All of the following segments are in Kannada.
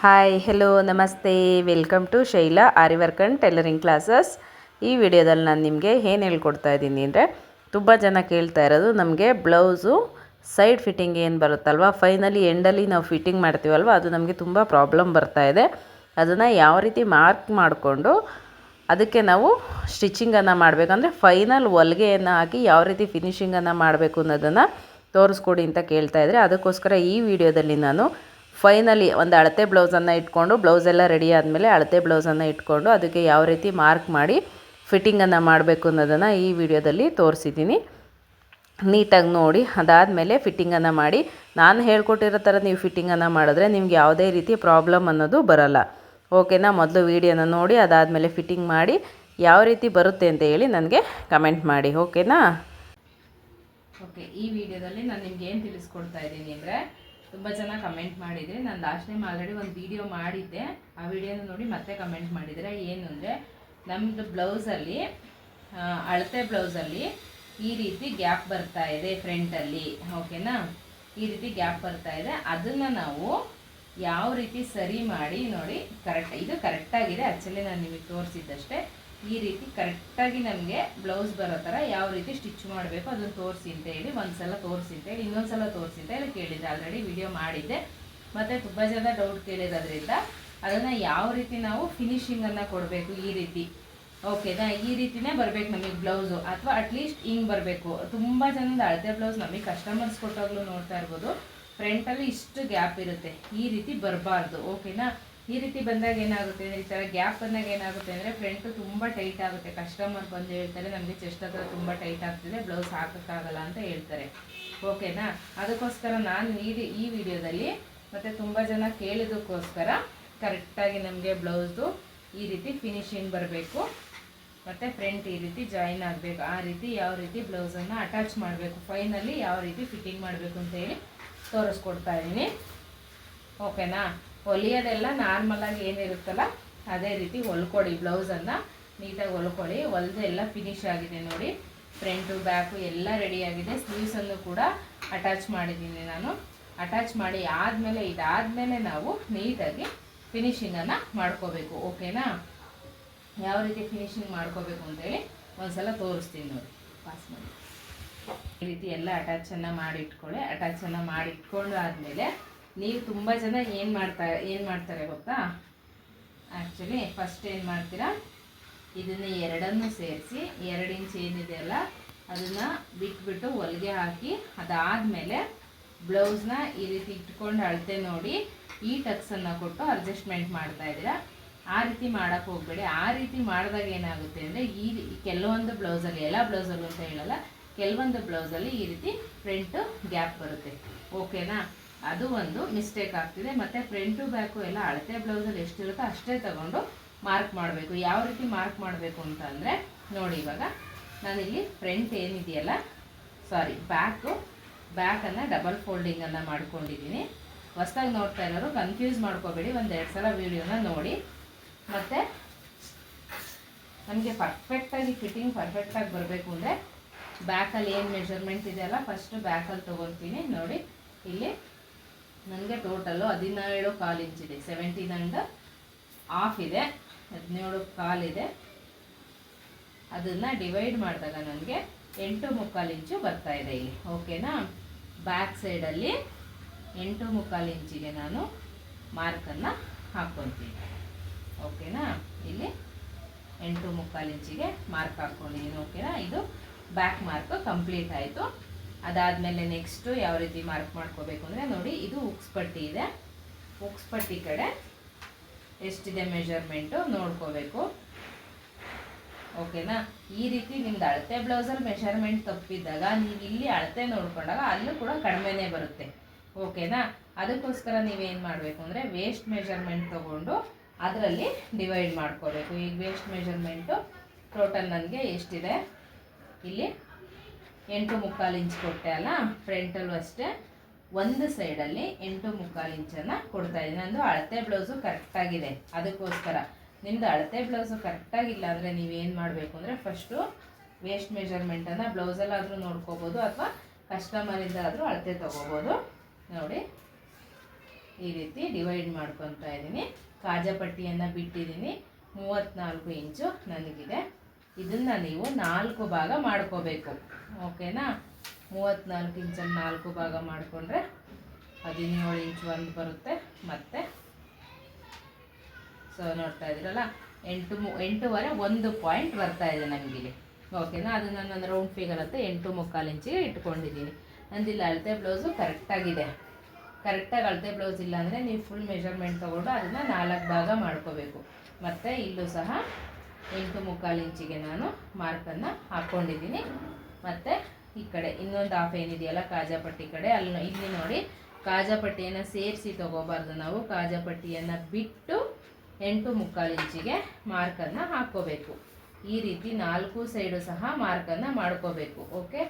ಹಾಯ್ ಹೆಲೋ ನಮಸ್ತೆ. Welcome to Shaila aari work and tailoring classes ಈ ವಿಡಿಯೋದಲ್ಲಿ ನಾನು ನಿಮಗೆ ಏನು ಹೇಳ್ಕೊಡ್ತಾ ಇದ್ದೀನಿ ಅಂದರೆ, ತುಂಬ ಜನ ಕೇಳ್ತಾ ಇರೋದು ನಮಗೆ ಬ್ಲೌಸು ಸೈಡ್ ಫಿಟ್ಟಿಂಗ್ ಏನು ಬರುತ್ತಲ್ವ? ಫೈನಲಿ ಎಂಡಲ್ಲಿ ನಾವು ಫಿಟ್ಟಿಂಗ್ ಮಾಡ್ತೀವಲ್ವ? ಅದು ನಮಗೆ ತುಂಬ ಪ್ರಾಬ್ಲಮ್ ಬರ್ತಾ ಇದೆ. ಅದನ್ನು ಯಾವ ರೀತಿ ಮಾರ್ಕ್ ಮಾಡಿಕೊಂಡು ಅದಕ್ಕೆ ನಾವು ಸ್ಟಿಚಿಂಗನ್ನು ಮಾಡಬೇಕಂದ್ರೆ ಫೈನಲ್ ಹೊಲಿಗೆಯನ್ನು ಹಾಕಿ ಯಾವ ರೀತಿ ಫಿನಿಷಿಂಗನ್ನು ಮಾಡಬೇಕು ಅನ್ನೋದನ್ನು ತೋರಿಸ್ಕೊಡಿ ಅಂತ ಕೇಳ್ತಾ ಇದ್ದರೆ ಅದಕ್ಕೋಸ್ಕರ ಈ ವಿಡಿಯೋದಲ್ಲಿ ನಾನು ಫೈನಲಿ ಒಂದು ಅಳತೆ ಬ್ಲೌಸನ್ನು ಇಟ್ಕೊಂಡು ಬ್ಲೌಸೆಲ್ಲ ರೆಡಿ ಆದಮೇಲೆ ಅಳತೆ ಬ್ಲೌಸನ್ನು ಇಟ್ಕೊಂಡು ಅದಕ್ಕೆ ಯಾವ ರೀತಿ ಮಾರ್ಕ್ ಮಾಡಿ ಫಿಟ್ಟಿಂಗನ್ನು ಮಾಡಬೇಕು ಅನ್ನೋದನ್ನು ಈ ವಿಡಿಯೋದಲ್ಲಿ ತೋರಿಸಿದ್ದೀನಿ. ನೀಟಾಗಿ ನೋಡಿ, ಅದಾದಮೇಲೆ ಫಿಟ್ಟಿಂಗನ್ನು ಮಾಡಿ. ನಾನು ಹೇಳ್ಕೊಟ್ಟಿರೋ ಥರ ನೀವು ಫಿಟ್ಟಿಂಗನ್ನು ಮಾಡಿದ್ರೆ ನಿಮ್ಗೆ ಯಾವುದೇ ರೀತಿ ಪ್ರಾಬ್ಲಮ್ ಅನ್ನೋದು ಬರಲ್ಲ. ಓಕೆನಾ? ಮೊದಲು ವೀಡಿಯೋನ ನೋಡಿ, ಅದಾದಮೇಲೆ ಫಿಟ್ಟಿಂಗ್ ಮಾಡಿ, ಯಾವ ರೀತಿ ಬರುತ್ತೆ ಅಂತ ಹೇಳಿ ನನಗೆ ಕಮೆಂಟ್ ಮಾಡಿ. ಓಕೆನಾ? ಓಕೆ, ಈ ವಿಡಿಯೋದಲ್ಲಿ ನಾನು ನಿಮ್ಗೆ ಏನು ತಿಳಿಸ್ಕೊಡ್ತಾ ಇದ್ದೀನಿ ಅಂದರೆ ತುಂಬ ಜನ ಕಮೆಂಟ್ ಮಾಡಿದರೆ. ನಾನು ಲಾಸ್ಟ್ ಟೈಮ್ ಆಲ್ರೆಡಿ ಒಂದು ವಿಡಿಯೋ ಮಾಡಿದ್ದೆ. ಆ ವಿಡಿಯೋನ ನೋಡಿ ಮತ್ತೆ ಕಮೆಂಟ್ ಮಾಡಿದರೆ. ಏನು ಅಂದರೆ ನಮ್ಮದು ಬ್ಲೌಸಲ್ಲಿ ಅಳತೆ ಬ್ಲೌಸಲ್ಲಿ ಈ ರೀತಿ ಗ್ಯಾಪ್ ಬರ್ತಾ ಇದೆ ಫ್ರಂಟಲ್ಲಿ ಓಕೆನಾ ಈ ರೀತಿ ಗ್ಯಾಪ್ ಬರ್ತಾ ಇದೆ. ಅದನ್ನು ನಾವು ಯಾವ ರೀತಿ ಸರಿ ಮಾಡಿ ನೋಡಿ ಕರೆಕ್ಟ್ ಇದು ಕರೆಕ್ಟಾಗಿದೆ ಆ್ಯಕ್ಚುಲಿ ನಾನು ನಿಮಗೆ ತೋರಿಸಿದ್ದಷ್ಟೇ. ಈ ರೀತಿ ಕರೆಕ್ಟಾಗಿ ನಮಗೆ ಬ್ಲೌಸ್ ಬರೋ ಥರ ಯಾವ ರೀತಿ ಸ್ಟಿಚ್ ಮಾಡಬೇಕು ಅದನ್ನು ತೋರಿಸಿ ಅಂತ ಹೇಳಿ ಒಂದು ಸಲ ತೋರಿಸಿ ಅಂತ ಹೇಳಿ ಇನ್ನೊಂದು ಸಲ ತೋರಿಸಿ ಅಂತ ಹೇಳಿ ಕೇಳಿದ್ದೆ. ಆಲ್ರೆಡಿ ವಿಡಿಯೋ ಮಾಡಿದ್ದೆ. ಮತ್ತು ತುಂಬ ಜನ ಡೌಟ್ ಕೇಳಿರೋದ್ರಿಂದ ಅದನ್ನು ಯಾವ ರೀತಿ ನಾವು ಫಿನಿಶಿಂಗನ್ನು ಕೊಡಬೇಕು ಈ ರೀತಿ. ಓಕೆನಾ ಈ ರೀತಿನೇ ಬರಬೇಕು ನಮಗೆ ಬ್ಲೌಸು ಅಥವಾ ಅಟ್ಲೀಸ್ಟ್ ಹಿಂಗೆ ಬರಬೇಕು. ತುಂಬ ಜನದ ಅಳತೆ ಬ್ಲೌಸ್ ನಮಗೆ ಕಸ್ಟಮರ್ಸ್ ಕೊಟ್ಟಾಗಲೂ ನೋಡ್ತಾ ಇರ್ಬೋದು. ಫ್ರಂಟಲ್ಲಿ ಇಷ್ಟು ಗ್ಯಾಪ್ ಇರುತ್ತೆ. ಈ ರೀತಿ ಬರಬಾರ್ದು. ಓಕೆನಾ ಈ ರೀತಿ ಬಂದಾಗ ಏನಾಗುತ್ತೆ ಅಂದರೆ ಈ ಥರ ಗ್ಯಾಪ್ ಬಂದಾಗ ಏನಾಗುತ್ತೆ ಅಂದರೆ ಫ್ರಂಟ್ ತುಂಬ ಟೈಟ್ ಆಗುತ್ತೆ. ಕಸ್ಟಮರ್ ಬಂದು ಹೇಳ್ತಾರೆ, ನಮಗೆ ಚೆಸ್ಟ್ ಹತ್ರ ತುಂಬ ಟೈಟ್ ಆಗ್ತಿದೆ ಬ್ಲೌಸ್ ಹಾಕೋಕ್ಕಾಗಲ್ಲ ಅಂತ ಹೇಳ್ತಾರೆ. ಓಕೆನಾ ಅದಕ್ಕೋಸ್ಕರ ನಾನು ನೀಡಿ ಈ ವಿಡಿಯೋದಲ್ಲಿ ಮತ್ತು ತುಂಬ ಜನ ಕೇಳಿದಕ್ಕೋಸ್ಕರ ಕರೆಕ್ಟಾಗಿ ನಮಗೆ ಬ್ಲೌಸ್ದು ಈ ರೀತಿ ಫಿನಿಶಿಂಗ್ ಬರಬೇಕು. ಮತ್ತು ಫ್ರಂಟ್ ಈ ರೀತಿ ಜಾಯಿನ್ ಆಗಬೇಕು. ಆ ರೀತಿ ಯಾವ ರೀತಿ ಬ್ಲೌಸನ್ನು ಅಟ್ಯಾಚ್ ಮಾಡಬೇಕು. ಫೈನಲ್ಲಿ ಯಾವ ರೀತಿ ಫಿಟ್ಟಿಂಗ್ ಮಾಡಬೇಕು ಅಂತ ಹೇಳಿ ತೋರಿಸ್ಕೊಡ್ತಾ ಇದ್ದೀನಿ. ಓಕೆನಾ ಹೊಲಿಯೋದೆಲ್ಲ ನಾರ್ಮಲಾಗಿ ಏನಿರುತ್ತಲ್ಲ, ಅದೇ ರೀತಿ ಹೊಲ್ಕೊಡಿ ಬ್ಲೌಸನ್ನು ನೀಟಾಗಿ ಹೊಲ್ಕೊಳ್ಳಿ ಹೊಲ್ದು ಎಲ್ಲ ಫಿನಿಶ್ ಆಗಿದೆ ನೋಡಿ. ಫ್ರಂಟು ಬ್ಯಾಕು ಎಲ್ಲ ರೆಡಿಯಾಗಿದೆ ಸ್ಲೀವ್ಸನ್ನು ಕೂಡ ಅಟ್ಯಾಚ್ ಮಾಡಿದ್ದೀನಿ ನಾನು. ಅಟ್ಯಾಚ್ ಮಾಡಿ ಆದಮೇಲೆ, ಇದಾದಮೇಲೆ ನಾವು ನೀಟಾಗಿ ಫಿನಿಶಿಂಗನ್ನು ಮಾಡ್ಕೋಬೇಕು. ಓಕೆನಾ ಯಾವ ರೀತಿ ಫಿನಿಶಿಂಗ್ ಮಾಡ್ಕೋಬೇಕು ಅಂತೇಳಿ ಒಂದ್ಸಲ ತೋರಿಸ್ತೀನಿ ನೋಡಿ. ಪಾಸ್ ಮಾಡಿ. ಈ ರೀತಿ ಎಲ್ಲ ಅಟ್ಯಾಚನ್ನು ಮಾಡಿಟ್ಕೊಳ್ಳಿ. ಅಟ್ಯಾಚನ್ನು ಮಾಡಿಟ್ಕೊಂಡು ಆದಮೇಲೆ ನೀವು ತುಂಬ ಜನ ಏನು ಮಾಡ್ತಾ, ಏನು ಮಾಡ್ತಾರೆ ಗೊತ್ತಾ? ಆ್ಯಕ್ಚುಲಿ ಫಸ್ಟ್ ಏನು ಮಾಡ್ತೀರಾ? ಇದನ್ನು ಎರಡನ್ನು ಸೇರಿಸಿ, ಎರಡು ಇಂಚ್ ಏನಿದೆಯಲ್ಲ ಅದನ್ನು ಬಿಟ್ಬಿಟ್ಟು ಹೊಲಿಗೆ ಹಾಕಿ, ಅದಾದಮೇಲೆ ಬ್ಲೌಸ್ನ ಈ ರೀತಿ ಇಟ್ಕೊಂಡು ಅಳತೆ ನೋಡಿ, ಈ ಟಕ್ಸನ್ನು ಕೊಟ್ಟು ಅಡ್ಜಸ್ಟ್ಮೆಂಟ್ ಮಾಡ್ತಾ ಇದ್ದೀರಾ? ಆ ರೀತಿ ಮಾಡೋಕ್ಕೆ ಹೋಗಬೇಡಿ. ಆ ರೀತಿ ಮಾಡಿದಾಗ ಏನಾಗುತ್ತೆ ಅಂದರೆ, ಈ ಕೆಲವೊಂದು ಬ್ಲೌಸಲ್ಲಿ ಎಲ್ಲ ಬ್ಲೌಸಲ್ಲೂ ಅಂತ ಹೇಳಲ್ಲ, ಕೆಲವೊಂದು ಬ್ಲೌಸಲ್ಲಿ ಈ ರೀತಿ ಫ್ರಂಟು ಗ್ಯಾಪ್ ಬರುತ್ತೆ. ಓಕೆನಾ ಅದು ಒಂದು ಮಿಸ್ಟೇಕ್ ಆಗ್ತಿದೆ. ಮತ್ತು ಫ್ರಂಟು ಬ್ಯಾಕು ಎಲ್ಲ ಅಳತೆ ಬ್ಲೌಸಲ್ಲಿ ಎಷ್ಟಿರುತ್ತೋ ಅಷ್ಟೇ ತಗೊಂಡು ಮಾರ್ಕ್ ಮಾಡಬೇಕು. ಯಾವ ರೀತಿ ಮಾರ್ಕ್ ಮಾಡಬೇಕು ಅಂತ ಅಂದರೆ, ನೋಡಿ ಇವಾಗ, ನಾನಿಲ್ಲಿ ಫ್ರಂಟ್ ಏನಿದೆಯಲ್ಲ ಸಾರಿ ಬ್ಯಾಕು ಬ್ಯಾಕನ್ನು ಡಬಲ್ ಫೋಲ್ಡಿಂಗನ್ನು ಮಾಡ್ಕೊಂಡಿದ್ದೀನಿ. ಹೊಸ್ದಾಗಿ ನೋಡ್ತಾ ಇರೋರು ಕನ್ಫ್ಯೂಸ್ ಮಾಡ್ಕೋಬೇಡಿ. ಒಂದು ಎರಡು ಸಲ ವೀಡಿಯೋನ ನೋಡಿ. ಮತ್ತು ನಮಗೆ ಪರ್ಫೆಕ್ಟಾಗಿ ಫಿಟ್ಟಿಂಗ್ ಪರ್ಫೆಕ್ಟಾಗಿ ಬರಬೇಕು ಅಂದರೆ ಬ್ಯಾಕಲ್ಲಿ ಏನು ಮೆಜರ್ಮೆಂಟ್ ಇದೆಯಲ್ಲ ಫಸ್ಟು ಬ್ಯಾಕಲ್ಲಿ ತೊಗೊಳ್ತೀನಿ ನೋಡಿ, ಇಲ್ಲಿ ನನಗೆ ಟೋಟಲ್ಲು ಹದಿನೇಳು ಕಾಲು ಇಂಚಿದೆ ಸೆವೆಂಟೀನ್ ಆ್ಯಂಡ್ ಆಫ್ ಇದೆ. ಹದಿನೇಳು ಕಾಲಿದೆ ಅದನ್ನು ಡಿವೈಡ್ ಮಾಡಿದಾಗ ನನಗೆ ಎಂಟು ಮುಕ್ಕಾಲು ಇಂಚು ಬರ್ತಾ ಇದೆ ಇಲ್ಲಿ. ಓಕೆನಾ ಬ್ಯಾಕ್ ಸೈಡಲ್ಲಿ ಎಂಟು ಮುಕ್ಕಾಲು ಇಂಚಿಗೆ ನಾನು ಮಾರ್ಕನ್ನು ಹಾಕ್ಕೊತೀನಿ ಓಕೆನಾ ಇಲ್ಲಿ ಎಂಟು ಮುಕ್ಕಾಲು ಇಂಚಿಗೆ ಮಾರ್ಕ್ ಹಾಕ್ಕೊಂಡಿದ್ದೀನಿ ಓಕೆನಾ ಇದು ಬ್ಯಾಕ್ ಮಾರ್ಕ್ ಕಂಪ್ಲೀಟ್ ಆಯಿತು. ಅದಾದಮೇಲೆ ನೆಕ್ಸ್ಟು ಯಾವ ರೀತಿ ಮಾರ್ಕ್ ಮಾಡ್ಕೋಬೇಕು ಅಂದರೆ ನೋಡಿ, ಇದು ಉಕ್ಸ್ ಪಟ್ಟಿ ಇದೆ. ಉಕ್ಸ್ ಪಟ್ಟಿ ಕಡೆ ಎಷ್ಟಿದೆ ಮೆಷರ್ಮೆಂಟು ನೋಡ್ಕೋಬೇಕು. ಓಕೆನಾ ಈ ರೀತಿ ನಿಮ್ದು ಅಳತೆ ಬ್ಲೌಸಲ್ಲಿ ಮೆಷರ್ಮೆಂಟ್ ತಪ್ಪಿದ್ದಾಗ ನೀವು ಇಲ್ಲಿ ಅಳತೆ ನೋಡ್ಕೊಂಡಾಗ ಅಲ್ಲೂ ಕೂಡ ಕಡಿಮೆನೆ ಬರುತ್ತೆ. ಓಕೆನಾ ಅದಕ್ಕೋಸ್ಕರ ನೀವೇನು ಮಾಡಬೇಕು ಅಂದರೆ ವೇಸ್ಟ್ ಮೆಷರ್ಮೆಂಟ್ ತೊಗೊಂಡು ಅದರಲ್ಲಿ ಡಿವೈಡ್ ಮಾಡ್ಕೋಬೇಕು. ಈಗ ವೇಸ್ಟ್ ಮೆಷರ್ಮೆಂಟು ಟೋಟಲ್ ನನಗೆ ಎಷ್ಟಿದೆ? ಇಲ್ಲಿ ಎಂಟು ಮುಕ್ಕಾಲು ಇಂಚ್ ಕೊಟ್ಟೆ ಅಲ್ಲ? ಫ್ರಂಟಲ್ಲೂ ಅಷ್ಟೇ. ಒಂದು ಸೈಡಲ್ಲಿ ಎಂಟು ಮುಕ್ಕಾಲು ಇಂಚನ್ನು ಕೊಡ್ತಾ ಇದ್ದೀನಿ. ನಂದು ಅಳತೆ ಬ್ಲೌಸು ಕರೆಕ್ಟಾಗಿದೆ ಅದಕ್ಕೋಸ್ಕರ. ನಿಮ್ಮದು ಅಳತೆ ಬ್ಲೌಸು ಕರೆಕ್ಟಾಗಿಲ್ಲ ಅಂದರೆ ನೀವೇನು ಮಾಡಬೇಕು ಅಂದರೆ ಫಸ್ಟು ವೇಸ್ಟ್ ಮೆಷರ್ಮೆಂಟನ್ನು ಬ್ಲೌಸಲ್ಲಾದರೂ ನೋಡ್ಕೋಬೋದು ಅಥವಾ ಕಸ್ಟಮರಿಂದ ಆದರೂ ಅಳತೆ ತೊಗೋಬೋದು. ನೋಡಿ. ಈ ರೀತಿ ಡಿವೈಡ್ ಮಾಡ್ಕೊತಾ ಇದ್ದೀನಿ. ಕಾಜಾಪಟ್ಟಿಯನ್ನು ಬಿಟ್ಟಿದ್ದೀನಿ. ಮೂವತ್ತ್ನಾಲ್ಕು ಇಂಚು ನನಗಿದೆ. ಇದನ್ನು ನೀವು ನಾಲ್ಕು ಭಾಗ ಮಾಡ್ಕೋಬೇಕು. ಓಕೆನಾ? ಮೂವತ್ತ್ನಾಲ್ಕು ಇಂಚಲ್ಲಿ ನಾಲ್ಕು ಭಾಗ ಮಾಡಿಕೊಂಡ್ರೆ ಹದಿನೇಳು ಇಂಚು ಒಂದು ಬರುತ್ತೆ. ಮತ್ತು ಸೊ ನೋಡ್ತಾ ಇದ್ದೀರಲ್ಲ? ಎಂಟು ಮು, ಎಂಟೂವರೆ ಒಂದು ಪಾಯಿಂಟ್ ಬರ್ತಾ ಇದೆ ನಮಗಿಲ್ಲಿ. ಓಕೆನಾ? ಅದು ನಾನು ರೌಂಡ್ ಫಿಗರ್ ಅಂತ ಎಂಟು ಮುಕ್ಕಾಲು ಇಂಚಿಗೆ ಇಟ್ಕೊಂಡಿದ್ದೀನಿ. ನಂದಿಲ್ಲ ಅಳತೆ ಬ್ಲೌಸು ಕರೆಕ್ಟಾಗಿದೆ ಕರೆಕ್ಟಾಗಿ ಅಳತೆ ಬ್ಲೌಸ್ ಇಲ್ಲ ಅಂದರೆ ನೀವು ಫುಲ್ ಮೆಷರ್ಮೆಂಟ್ ತೊಗೊಂಡು ಅದನ್ನು ನಾಲ್ಕು ಭಾಗ ಮಾಡ್ಕೋಬೇಕು. ಮತ್ತು ಇಲ್ಲೂ ಸಹ ಎಂಟು ಮುಕ್ಕಾಲು ಇಂಚಿಗೆ ನಾನು ಮಾರ್ಕನ್ನು ಹಾಕ್ಕೊಂಡಿದ್ದೀನಿ ಮತ್ತು ಈ ಕಡೆ ಇನ್ನೊಂದು ಹಾಫ್ ಏನಿದೆಯಲ್ಲ ಕಾಜಾಪಟ್ಟಿ ಕಡೆ ಅಲ್ಲಿ ಇಲ್ಲಿ ನೋಡಿ ಕಾಜಾಪಟ್ಟಿಯನ್ನು ಸೇರಿಸಿ ತೊಗೋಬಾರ್ದು ನಾವು. ಕಾಜಾಪಟ್ಟಿಯನ್ನು ಬಿಟ್ಟು ಎಂಟು ಮುಕ್ಕಾಲು ಇಂಚಿಗೆ ಮಾರ್ಕನ್ನು ಹಾಕ್ಕೋಬೇಕು. ಈ ರೀತಿ ನಾಲ್ಕು ಸೈಡು ಸಹ ಮಾರ್ಕನ್ನು ಮಾಡ್ಕೋಬೇಕು ಓಕೆ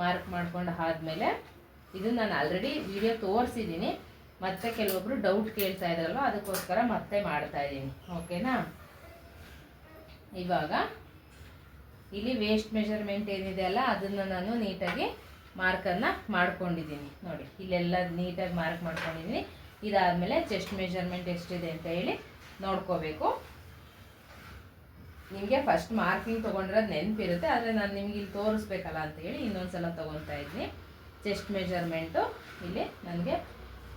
ಮಾರ್ಕ್ ಮಾಡ್ಕೊಂಡು ಆದಮೇಲೆ ಇದು ನಾನು ಆಲ್ರೆಡಿ ವಿಡಿಯೋ ತೋರಿಸಿದ್ದೀನಿ. ಮತ್ತೆ ಕೆಲವೊಬ್ರು ಡೌಟ್ ಕೇಳ್ತಾ ಇದ್ರಲ್ವ ಅದಕ್ಕೋಸ್ಕರ ಮತ್ತೆ ಮಾಡ್ತಾ ಇದ್ದೀನಿ ಓಕೆನಾ ಇವಾಗ ಇಲ್ಲಿ ವೇಸ್ಟ್ ಮೆಷರ್ಮೆಂಟ್ ಏನಿದೆ ಅಲ್ಲ, ಅದನ್ನು ನಾನು ನೀಟಾಗಿ ಮಾರ್ಕನ್ನು ಮಾಡ್ಕೊಂಡಿದ್ದೀನಿ. ನೋಡಿ, ಇಲ್ಲೆಲ್ಲ ನೀಟಾಗಿ ಮಾರ್ಕ್ ಮಾಡ್ಕೊಂಡಿದ್ದೀನಿ. ಇದಾದಮೇಲೆ ಚೆಸ್ಟ್ ಮೆಷರ್ಮೆಂಟ್ ಎಷ್ಟಿದೆ ಅಂತ ಹೇಳಿ ನೋಡ್ಕೋಬೇಕು. ನಿಮಗೆ ಫಸ್ಟ್ ಮಾರ್ಕಿಂಗ್ ತೊಗೊಂಡಿರೋದು ನೆನಪಿರುತ್ತೆ, ಆದರೆ ನಾನು ನಿಮ್ಗೆ ಇಲ್ಲಿ ತೋರಿಸ್ಬೇಕಲ್ಲ ಅಂತ ಹೇಳಿ ಇನ್ನೊಂದು ಸಲ ತೊಗೊತಾ ಇದ್ದೀನಿ. ಚೆಸ್ಟ್ ಮೆಷರ್ಮೆಂಟು ಇಲ್ಲಿ ನನಗೆ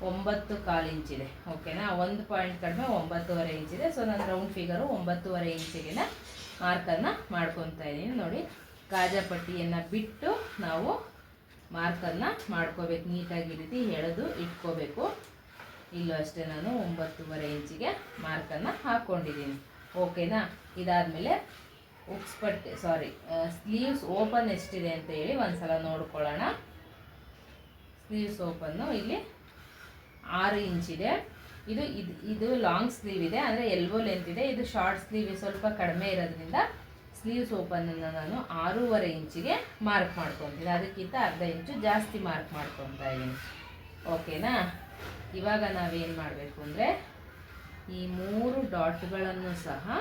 ಒಂಬತ್ತು ಕಾಲು ಇಂಚಿದೆ ಓಕೆನಾ ಒಂದು ಪಾಯಿಂಟ್ ಕಡಿಮೆ ಒಂಬತ್ತುವರೆ ಇಂಚಿದೆ ಸೊ ನನ್ನ ರೌಂಡ್ ಫಿಗರು ಒಂಬತ್ತುವರೆ ಇಂಚಿಗೆ ಮಾರ್ಕನ್ನು ಮಾಡ್ಕೊತಾ ಇದ್ದೀನಿ ನೋಡಿ ಕಾಜಾಪಟ್ಟಿಯನ್ನು ಬಿಟ್ಟು ನಾವು ಮಾರ್ಕನ್ನು ಮಾಡ್ಕೋಬೇಕು. ನೀಟಾಗಿ ಈ ರೀತಿ ಎಳೆದು ಇಟ್ಕೋಬೇಕು. ಇಲ್ಲೂ ಅಷ್ಟೇ ನಾನು ಒಂಬತ್ತೂವರೆ ಇಂಚಿಗೆ ಮಾರ್ಕನ್ನು ಹಾಕ್ಕೊಂಡಿದ್ದೀನಿ ಓಕೆನಾ ಇದಾದಮೇಲೆ ಉಕ್ಸ್ ಪಟ್ಟಿ ಸಾರಿ ಸ್ಲೀವ್ಸ್ ಓಪನ್ ಎಷ್ಟಿದೆ ಅಂತ ಹೇಳಿ ಒಂದ್ಸಲ ನೋಡ್ಕೊಳ್ಳೋಣ. ಸ್ಲೀವ್ಸ್ ಓಪನ್ನು ಇಲ್ಲಿ ಆರು ಇಂಚಿದೆ. ಇದು ಇದು ಇದು ಲಾಂಗ್ ಸ್ಲೀವ್ ಇದೆ, ಅಂದರೆ ಎಲ್ಬೋ ಲೆಂತ್ ಇದೆ. ಇದು ಶಾರ್ಟ್ ಸ್ಲೀವ್ ಸ್ವಲ್ಪ ಕಡಿಮೆ ಇರೋದ್ರಿಂದ ಸ್ಲೀವ್ಸ್ ಓಪನನ್ನು ನಾನು ಆರೂವರೆ ಇಂಚಿಗೆ ಮಾರ್ಕ್ ಮಾಡ್ಕೊತೀನಿ. ಅದಕ್ಕಿಂತ ಅರ್ಧ ಇಂಚು ಜಾಸ್ತಿ ಮಾರ್ಕ್ ಮಾಡ್ಕೊತಾ ಇದ್ದೀನಿ. ಓಕೆನಾ ಇವಾಗ ನಾವೇನು ಮಾಡಬೇಕು ಅಂದರೆ ಈ ಮೂರು ಡಾಟ್ಗಳನ್ನು ಸಹ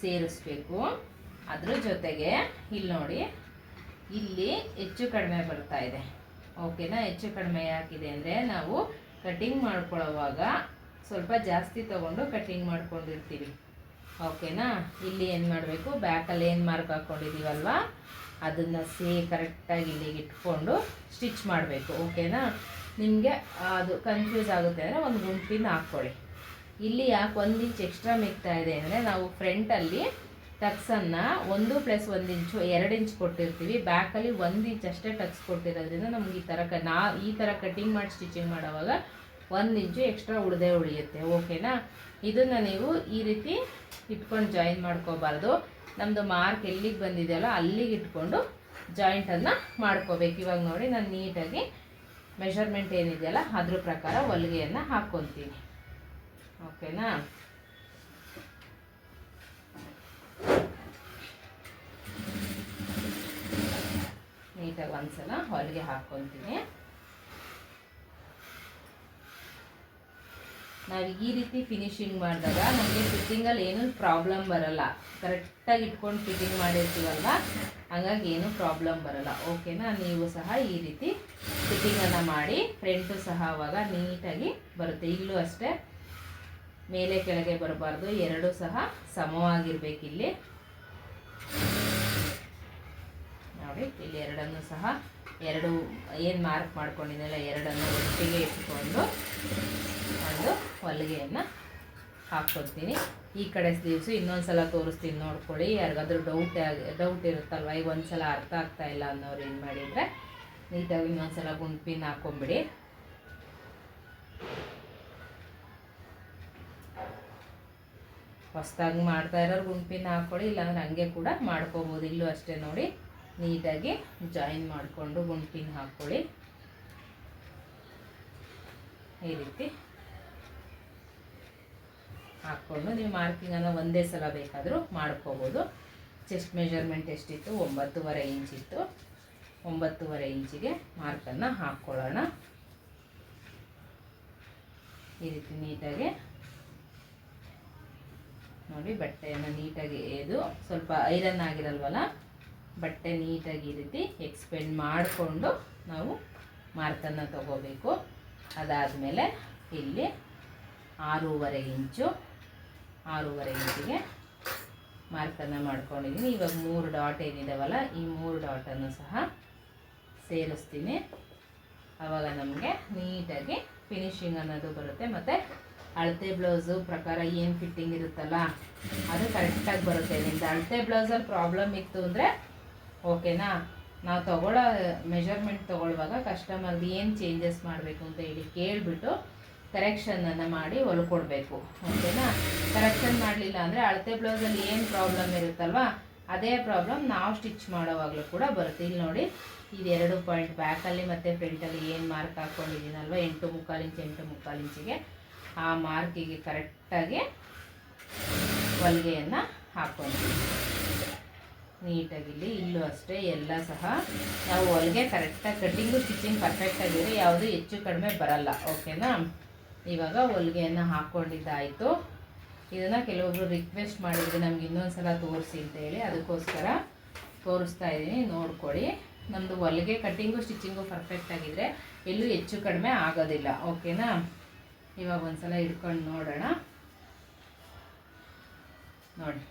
ಸೇರಿಸ್ಬೇಕು. ಅದ್ರ ಜೊತೆಗೆ ಇಲ್ಲಿ ನೋಡಿ, ಇಲ್ಲಿ ಹೆಚ್ಚು ಕಡಿಮೆ ಬರ್ತಾ ಇದೆ. ಓಕೆನಾ ಹೆಚ್ಚು ಕಡಿಮೆ ಯಾಕಿದೆ ಅಂದರೆ ನಾವು ಕಟಿಂಗ್ ಮಾಡ್ಕೊಳ್ಳೋವಾಗ ಸ್ವಲ್ಪ ಜಾಸ್ತಿ ತೊಗೊಂಡು ಕಟಿಂಗ್ ಮಾಡ್ಕೊಂಡಿರ್ತೀವಿ. ಓಕೆನಾ ಇಲ್ಲಿ ಏನು ಮಾಡಬೇಕು? ಬ್ಯಾಕಲ್ಲಿ ಏನು ಮಾರ್ಕ್ ಹಾಕ್ಕೊಂಡಿದ್ದೀವಲ್ವ ಅದನ್ನು ಸೇ ಕರೆಕ್ಟಾಗಿ ಇಲ್ಲಿಗೆ ಇಟ್ಕೊಂಡು ಸ್ಟಿಚ್ ಮಾಡಬೇಕು. ಓಕೆನಾ ನಿಮಗೆ ಅದು ಕನ್ಫ್ಯೂಸ್ ಆಗುತ್ತೆ ಅಂದರೆ ಒಂದು ಗುಂಪಿನ ಹಾಕ್ಕೊಳ್ಳಿ. ಇಲ್ಲಿ ಯಾಕೆ ಒಂದು ಇಂಚ್ ಎಕ್ಸ್ಟ್ರಾ ಮಿಗ್ತಾ ಇದೆ ಅಂದರೆ ನಾವು ಫ್ರಂಟಲ್ಲಿ ಟಕ್ಸನ್ನು ಒಂದು ಪ್ಲಸ್ ಒಂದು ಇಂಚು ಎರಡು ಇಂಚ್ ಕೊಟ್ಟಿರ್ತೀವಿ. ಬ್ಯಾಕಲ್ಲಿ ಒಂದು ಇಂಚ್ ಅಷ್ಟೇ ಟಕ್ಸ್ ಕೊಟ್ಟಿರೋದ್ರಿಂದ ನಮ್ಗೆ ಈ ಥರ ನಾ ಈ ಥರ ಕಟಿಂಗ್ ಮಾಡಿ ಸ್ಟಿಚಿಂಗ್ ಮಾಡೋವಾಗ ಒಂದು ಇಂಚು ಎಕ್ಸ್ಟ್ರಾ ಉಳಿದೇ ಉಳಿಯುತ್ತೆ. ಓಕೆನಾ? ಇದನ್ನು ನೀವು ಈ ರೀತಿ ಇಟ್ಕೊಂಡು ಜಾಯಿನ್ ಮಾಡ್ಕೋಬಾರ್ದು. ನಮ್ಮದು ಮಾರ್ಕ್ ಎಲ್ಲಿಗೆ ಬಂದಿದೆಯಲ್ಲ ಅಲ್ಲಿಗೆ ಇಟ್ಕೊಂಡು ಜಾಯಿಂಟನ್ನು ಮಾಡ್ಕೋಬೇಕು. ಇವಾಗ ನೋಡಿ ನಾನು ನೀಟಾಗಿ ಮೆಷರ್ಮೆಂಟ್ ಏನಿದೆಯಲ್ಲ ಅದ್ರ ಪ್ರಕಾರ ಹೊಲಿಗೆಯನ್ನು ಹಾಕ್ಕೊತೀನಿ ಓಕೆನಾ? ನೀಟಾಗಿ ಒಂದ್ಸಲ ಹೊಲಿಗೆ ಹಾಕ್ಕೊತೀನಿ. ನಾವು ಈ ರೀತಿ ಫಿನಿಶಿಂಗ್ ಮಾಡಿದಾಗ ನಮಗೆ ಫಿಟ್ಟಿಂಗಲ್ಲಿ ಏನೂ ಪ್ರಾಬ್ಲಮ್ ಬರಲ್ಲ. ಕರೆಕ್ಟಾಗಿ ಇಟ್ಕೊಂಡು ಫಿಟ್ಟಿಂಗ್ ಮಾಡಿರ್ತೀವಲ್ವ? ಹಂಗಾಗಿ ಏನೂ ಪ್ರಾಬ್ಲಮ್ ಬರಲ್ಲ. ಓಕೆನಾ ನೀವು ಸಹ ಈ ರೀತಿ ಫಿಟ್ಟಿಂಗನ್ನು ಮಾಡಿ ಫ್ರೆಂಟು ಸಹ ಅವಾಗ ನೀಟಾಗಿ ಬರುತ್ತೆ. ಈಗಲೂ ಅಷ್ಟೇ ಮೇಲೆ ಕೆಳಗೆ ಬರಬಾರ್ದು. ಎರಡೂ ಸಹ ಸಮವಾಗಿರ್ಬೇಕು ಇಲ್ಲಿ ನೋಡಿ. ಇಲ್ಲಿ ಎರಡನ್ನು ಸಹ ಎರಡು ಏನು ಮಾರ್ಕ್ ಮಾಡ್ಕೊಂಡಿದ್ದೆಲ್ಲ ಎರಡನ್ನು ಒಟ್ಟಿಗೆ ಇಟ್ಕೊಂಡು ಒಂದು ಹೊಲಿಗೆಯನ್ನು ಹಾಕ್ಕೊತೀನಿ ಈ ಕಡೆ ಸ್ಲೀವ್ಸು ಇನ್ನೊಂದು ಸಲ ತೋರಿಸ್ತೀನಿ ನೋಡ್ಕೊಳ್ಳಿ. ಯಾರಿಗಾದ್ರೂ ಡೌಟ್ ಡೌಟ್ ಇರುತ್ತಲ್ವ? ಈಗ ಒಂದು ಸಲ ಅರ್ಥ ಆಗ್ತಾ ಇಲ್ಲ ಅನ್ನೋರು ಏನು ಮಾಡಿದರೆ ನೀಟಾಗಿ ಇನ್ನೊಂದು ಸಲ ಗುಂಪಿನ ಹಾಕ್ಕೊಂಬಿಡಿ ಹೊಸ್ದಾಗಿ ಮಾಡ್ತಾ ಇರೋರು ಗುಂಪಿನ ಹಾಕ್ಕೊಳ್ಳಿ ಇಲ್ಲಾಂದ್ರೆ ಹಂಗೆ ಕೂಡ ಮಾಡ್ಕೋಬೋದು. ಇಲ್ಲೂ ಅಷ್ಟೇ ನೋಡಿ. ನೀಟಾಗಿ ಜಾಯಿನ್ ಮಾಡಿಕೊಂಡು ಗುಂಪಿನ ಹಾಕ್ಕೊಳ್ಳಿ ಈ ರೀತಿ ಹಾಕ್ಕೊಂಡು ನೀವು ಮಾರ್ಕಿಂಗನ್ನು ಒಂದೇ ಸಲ ಬೇಕಾದರೂ ಮಾಡ್ಕೋಬೋದು. ಚೆಸ್ಟ್ ಮೆಜರ್ಮೆಂಟ್ ಎಷ್ಟಿತ್ತು? ಒಂಬತ್ತುವರೆ ಇಂಚಿತ್ತು ಒಂಬತ್ತುವರೆ ಇಂಚಿಗೆ ಮಾರ್ಕನ್ನು ಹಾಕ್ಕೊಳ್ಳೋಣ ಈ ರೀತಿ ನೀಟಾಗಿ ನೋಡಿ, ಬಟ್ಟೆಯನ್ನು ನೀಟಾಗಿ ಎದು. ಸ್ವಲ್ಪ ಐರನ್ ಆಗಿರಲ್ವಲ್ಲ? ಬಟ್ಟೆ ನೀಟಾಗಿ ರೀತಿ ಎಕ್ಸ್ಪೆಂಡ್ ಮಾಡಿಕೊಂಡು ನಾವು ಮಾರ್ಕನ್ನು ತಗೋಬೇಕು. ಅದಾದಮೇಲೆ ಇಲ್ಲಿ ಆರೂವರೆ ಇಂಚು, ಆರೂವರೆ ಇಂಚಿಗೆ ಮಾರ್ಕನ್ನು ಮಾಡ್ಕೊಂಡಿದ್ದೀನಿ. ಇವಾಗ ಮೂರು ಡಾಟ್ ಏನಿದಾವಲ್ಲ, ಈ ಮೂರು ಡಾಟನ್ನು ಸಹ ಸೇರಿಸ್ತೀನಿ. ಆವಾಗ ನಮಗೆ ನೀಟಾಗಿ ಫಿನಿಶಿಂಗ್ ಅನ್ನೋದು ಬರುತ್ತೆ. ಮತ್ತು ಅಳತೆ ಬ್ಲೌಸು ಪ್ರಕಾರ ಏನು ಫಿಟ್ಟಿಂಗ್ ಇರುತ್ತಲ್ಲ, ಅದು ಕರೆಕ್ಟಾಗಿ ಬರುತ್ತೆ. ನಿಮ್ದು ಅಳತೆ ಬ್ಲೌಸಲ್ಲಿ ಪ್ರಾಬ್ಲಮ್ ಇತ್ತು ಅಂದರೆ ಓಕೆನಾ? ನಾವು ತೊಗೊಳ್ಳೋ ಮೆಷರ್ಮೆಂಟ್ ತೊಗೊಳ್ಳುವಾಗ ಕಸ್ಟಮರ್ಗೆ ಏನು ಚೇಂಜಸ್ ಮಾಡಬೇಕು ಅಂತ ಹೇಳಿ ಕೇಳಿಬಿಟ್ಟು ಕರೆಕ್ಷನನ್ನು ಮಾಡಿ ಹೊಲ್ಕೊಡ್ಬೇಕು. ಓಕೆನಾ? ಕರೆಕ್ಷನ್ ಮಾಡಲಿಲ್ಲ ಅಂದರೆ ಅಳತೆ ಬ್ಲೌಸಲ್ಲಿ ಏನು ಪ್ರಾಬ್ಲಮ್ ಇರುತ್ತಲ್ವ? ಅದೇ ಪ್ರಾಬ್ಲಮ್ ನಾವು ಸ್ಟಿಚ್ ಮಾಡೋವಾಗಲೂ ಕೂಡ ಬರುತ್ತೆ. ಇಲ್ಲಿ ನೋಡಿ ಇದು ಎರಡು ಪಾಯಿಂಟ್ ಬ್ಯಾಕಲ್ಲಿ ಮತ್ತು ಫ್ರಂಟಲ್ಲಿ ಏನು ಮಾರ್ಕ್ ಹಾಕ್ಕೊಂಡಿದ್ದೀನಲ್ವ ಎಂಟು ಮುಕ್ಕಾಲು ಇಂಚ್, ಎಂಟು ಮುಕ್ಕಾಲು ಇಂಚಿಗೆ ಆ ಮಾರ್ಕಿಗೆ ಕರೆಕ್ಟಾಗಿ ಹೊಲಿಗೆಯನ್ನು ಹಾಕ್ಕೊಂಡಿದ್ದೀನಿ ನೀಟಾಗಿ ಇಲ್ಲಿ ಅಷ್ಟೇ ಎಲ್ಲ ಸಹ ನಾವು ಹೊಲಿಗೆ ಕರೆಕ್ಟಾಗಿ ಕಟ್ಟಿಂಗು ಸ್ಟಿಚಿಂಗ್ ಪರ್ಫೆಕ್ಟಾಗಿದ್ರೆ ಯಾವುದು ಹೆಚ್ಚು ಕಡಿಮೆ ಬರಲ್ಲ ಓಕೆನಾ ಇವಾಗ ಹೊಲಿಗೆಯನ್ನು ಹಾಕ್ಕೊಂಡಿದ್ದಾಯಿತು ಇದನ್ನು ಕೆಲವೊಬ್ರು ರಿಕ್ವೆಸ್ಟ್ ಮಾಡಿದರೆ, ನಮ್ಗೆ ಇನ್ನೊಂದು ಸಲ ತೋರಿಸಿ ಅಂತ ಹೇಳಿ ಅದಕ್ಕೋಸ್ಕರ ತೋರಿಸ್ತಾ ಇದ್ದೀನಿ, ನೋಡ್ಕೊಳ್ಳಿ. ನಮ್ಮದು ಹೊಲಿಗೆ ಕಟ್ಟಿಂಗು ಸ್ಟಿಚಿಂಗು ಪರ್ಫೆಕ್ಟ್ ಆಗಿದ್ರೆ ಎಲ್ಲೂ ಹೆಚ್ಚು ಕಡಿಮೆ ಆಗೋದಿಲ್ಲ ಓಕೆನಾ ಇವಾಗ ಒಂದ್ಸಲ ಹಿಡ್ಕೊಂಡು ನೋಡೋಣ. ನೋಡಿ.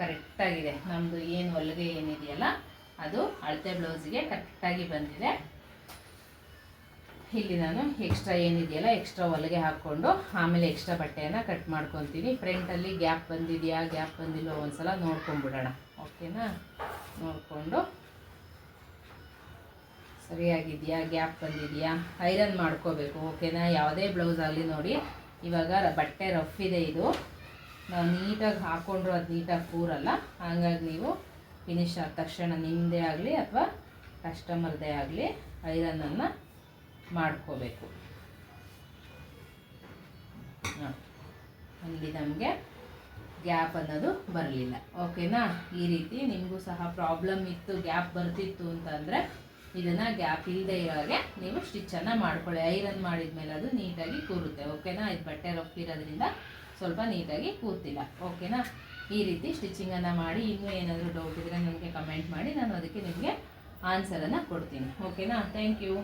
ಕರೆಕ್ಟಾಗಿದೆ. ನಮ್ಮದು ಏನು ಹೊಲಿಗೆ ಏನಿದೆಯಲ್ಲ, ಅದು ಅಳತೆ ಬ್ಲೌಸಿಗೆ ಕರೆಕ್ಟಾಗಿ ಬಂದಿದೆ. ಇಲ್ಲಿ ನಾನು ಎಕ್ಸ್ಟ್ರಾ ಏನಿದೆಯಲ್ಲ ಎಕ್ಸ್ಟ್ರಾ ಹೊಲಿಗೆ ಹಾಕ್ಕೊಂಡು ಆಮೇಲೆ ಎಕ್ಸ್ಟ್ರಾ ಬಟ್ಟೆಯನ್ನು ಕಟ್ ಮಾಡ್ಕೊತೀನಿ. ಫ್ರಂಟಲ್ಲಿ ಗ್ಯಾಪ್ ಬಂದಿದೆಯಾ ಗ್ಯಾಪ್ ಬಂದಿಲ್ಲೋ ಒಂದ್ಸಲ ನೋಡ್ಕೊಂಬಿಡೋಣ. ಓಕೆನಾ ನೋಡಿಕೊಂಡು. ಸರಿಯಾಗಿದೆಯಾ ಗ್ಯಾಪ್ ಬಂದಿದೆಯಾ? ಐರನ್ ಮಾಡ್ಕೋಬೇಕು ಓಕೆನಾ ಯಾವುದೇ ಬ್ಲೌಸ್ ಆಗಲಿ ನೋಡಿ, ಇವಾಗ ಬಟ್ಟೆ ರಫ್ ಇದೆ ಇದು. ನಾವು ನೀಟಾಗಿ ಹಾಕ್ಕೊಂಡ್ರು ಅದು ನೀಟಾಗಿ ಕೂರಲ್ಲ, ಹಾಗಾಗಿ ನೀವು ಫಿನಿಶ್ ಆದ ತಕ್ಷಣ ನಿಮ್ಮದೇ ಆಗಲಿ ಅಥವಾ ಕಸ್ಟಮರ್ದೇ ಆಗಲಿ ಐರನನ್ನು ಮಾಡ್ಕೋಬೇಕು. ಇಲ್ಲಿ ನಮಗೆ ಗ್ಯಾಪ್ ಅನ್ನೋದು ಬರಲಿಲ್ಲ. ಓಕೆನಾ? ಈ ರೀತಿ ನಿಮಗೂ ಸಹ ಪ್ರಾಬ್ಲಮ್ ಇತ್ತು, ಗ್ಯಾಪ್ ಬರ್ತಿತ್ತು ಅಂತಂದರೆ ಇದನ್ನು ಗ್ಯಾಪ್ ಇಲ್ಲದೆ ಇರೋಗೆ ನೀವು ಸ್ಟಿಚ್ಚನ್ನು ಮಾಡ್ಕೊಳ್ಳಿ. ಐರನ್ ಮಾಡಿದ ಮೇಲೆ ಅದು ನೀಟಾಗಿ ಕೂರುತ್ತೆ. ಓಕೆನಾ? ಇದು ಬಟ್ಟೆ ರಫ್ ಸ್ವಲ್ಪ ನೀಟಾಗಿ ಕೂತಿಲ್ಲ ಓಕೆನಾ ಈ ರೀತಿ ಸ್ಟಿಚಿಂಗನ್ನು ಮಾಡಿ, ಇನ್ನೂ ಏನಾದರೂ ಡೌಟ್ ಇದ್ದರೆ ನನಗೆ ಕಮೆಂಟ್ ಮಾಡಿ, ನಾನು ಅದಕ್ಕೆ ನಿಮಗೆ ಆನ್ಸರನ್ನು ಕೊಡ್ತೀನಿ. ಓಕೆನಾ ಥ್ಯಾಂಕ್ ಯು